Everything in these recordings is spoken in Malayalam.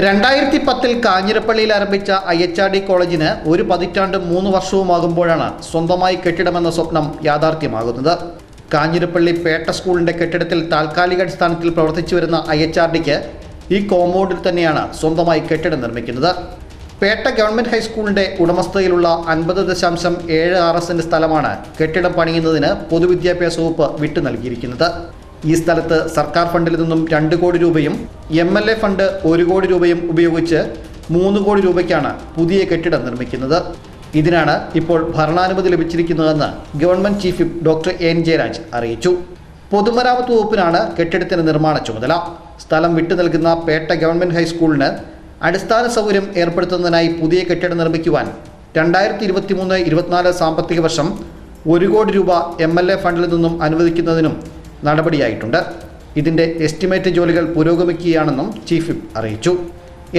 രണ്ടായിരത്തി പത്തിൽ കാഞ്ഞിരപ്പള്ളിയിൽ ആരംഭിച്ച ഐ എച്ച് ആർ ഡി കോളേജിന് ഒരു പതിറ്റാണ്ട് മൂന്ന് വർഷവുമാകുമ്പോഴാണ് സ്വന്തമായി കെട്ടിടമെന്ന സ്വപ്നം യാഥാർത്ഥ്യമാകുന്നത്. കാഞ്ഞിരപ്പള്ളി പേട്ട സ്കൂളിന്റെ കെട്ടിടത്തിൽ താൽക്കാലിക അടിസ്ഥാനത്തിൽ പ്രവർത്തിച്ചു വരുന്ന ഐ എച്ച് ആർ ഡിക്ക് ഈ കോമ്പൗണ്ടിൽ തന്നെയാണ് സ്വന്തമായി കെട്ടിടം നിർമ്മിക്കുന്നത്. പേട്ട ഗവൺമെന്റ് ഹൈസ്കൂളിന്റെ ഉടമസ്ഥതയിലുള്ള അൻപത് ദശാംശം ഏഴ് ആർ എസിന്റെ സ്ഥലമാണ് കെട്ടിടം പണിയുന്നതിന് പൊതുവിദ്യാഭ്യാസ വകുപ്പ് വിട്ടു നൽകിയിരിക്കുന്നത് ഈ സ്ഥലത്ത് സർക്കാർ ഫണ്ടിൽ നിന്നും രണ്ട് കോടി രൂപയും എം എൽ എ ഫണ്ട് ഒരു കോടി രൂപയും ഉപയോഗിച്ച് മൂന്ന് കോടി രൂപയ്ക്കാണ് പുതിയ കെട്ടിടം നിർമ്മിക്കുന്നത്. ഇതിനാണ് ഇപ്പോൾ ഭരണാനുമതി ലഭിച്ചിരിക്കുന്നതെന്ന് government chief doctor N Jayaraj അറിയിച്ചു. പൊതുമരാമത്ത് വകുപ്പിനാണ് കെട്ടിടത്തിന്റെ നിർമ്മാണ ചുമതല. സ്ഥലം വിട്ടു നൽകുന്ന പേട്ട ഗവൺമെന്റ് ഹൈസ്കൂളിന് അടിസ്ഥാന സൗകര്യം ഏർപ്പെടുത്തുന്നതിനായി പുതിയ കെട്ടിടം നിർമ്മിക്കുവാൻ രണ്ടായിരത്തി ഇരുപത്തി മൂന്ന് ഇരുപത്തിനാല് സാമ്പത്തിക വർഷം ഒരു കോടി രൂപ എം എൽ എ ഫണ്ടിൽ നിന്നും അനുവദിക്കുന്നതിനും നടപടിയായിട്ടുണ്ട്. ഇതിന്റെ എസ്റ്റിമേറ്റ് ജോലികൾ പുരോഗമിക്കുകയാണെന്നും ചീഫ് അറിയിച്ചു.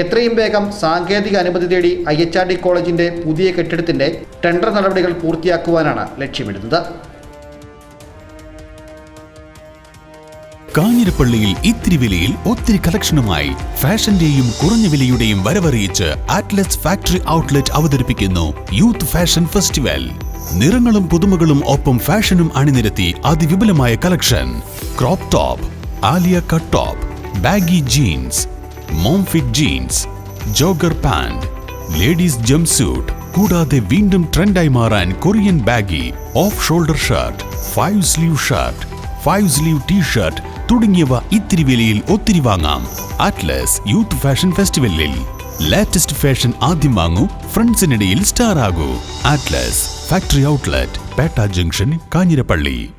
എത്രയും വേഗം സാങ്കേതിക അനുമതി തേടി ഐ എച്ച് ആർ ഡി കോളേജിന്റെ പുതിയ കെട്ടിടത്തിന്റെ ടെൻഡർ നടപടികൾ പൂർത്തിയാക്കുവാനാണ് ലക്ഷ്യമിടുന്നത്. കാഞ്ഞിരപ്പള്ളിയിൽ ഇത്തിരി വിലയിൽ ഒത്തിരി കളക്ഷനുമായി ഫാഷന്റെയും കുറഞ്ഞ വിലയുടെയും വരവറിയിച്ച് ആറ്റ്ലസ് ഫാക്ടറി ഔട്ട്ലെറ്റ് അവതരിപ്പിക്കുന്നു യൂത്ത് ഫാഷൻ ഫെസ്റ്റിവൽ നിറങ്ങളും പുതുമകളും ഒപ്പം ഫാഷനും അണിനിരത്തി അതിവിപുലമായ collection. Crop top Alia cut top baggy jeans mom fit jeans jogger pant ladies jumpsuit കൂടാതെ വീണ്ടും ട്രെൻഡായി മാറാൻ Korean baggy off shoulder shirt five sleeve shirt five sleeve T shirt തുടങ്ങിയവ ഇത്തിരി വിലയിൽ ഒത്തിരി വാങ്ങാം. അറ്റ്ലസ് യൂത്ത് ഫാഷൻ ഫെസ്റ്റിവലിൽ ലേറ്റസ്റ്റ് ഫാഷൻ ആദ്യം വാങ്ങൂ ഫ്രണ്ട്സിനിടയിൽ star ആകൂ. Atlas factory outlet Petta junction Kanjirappally.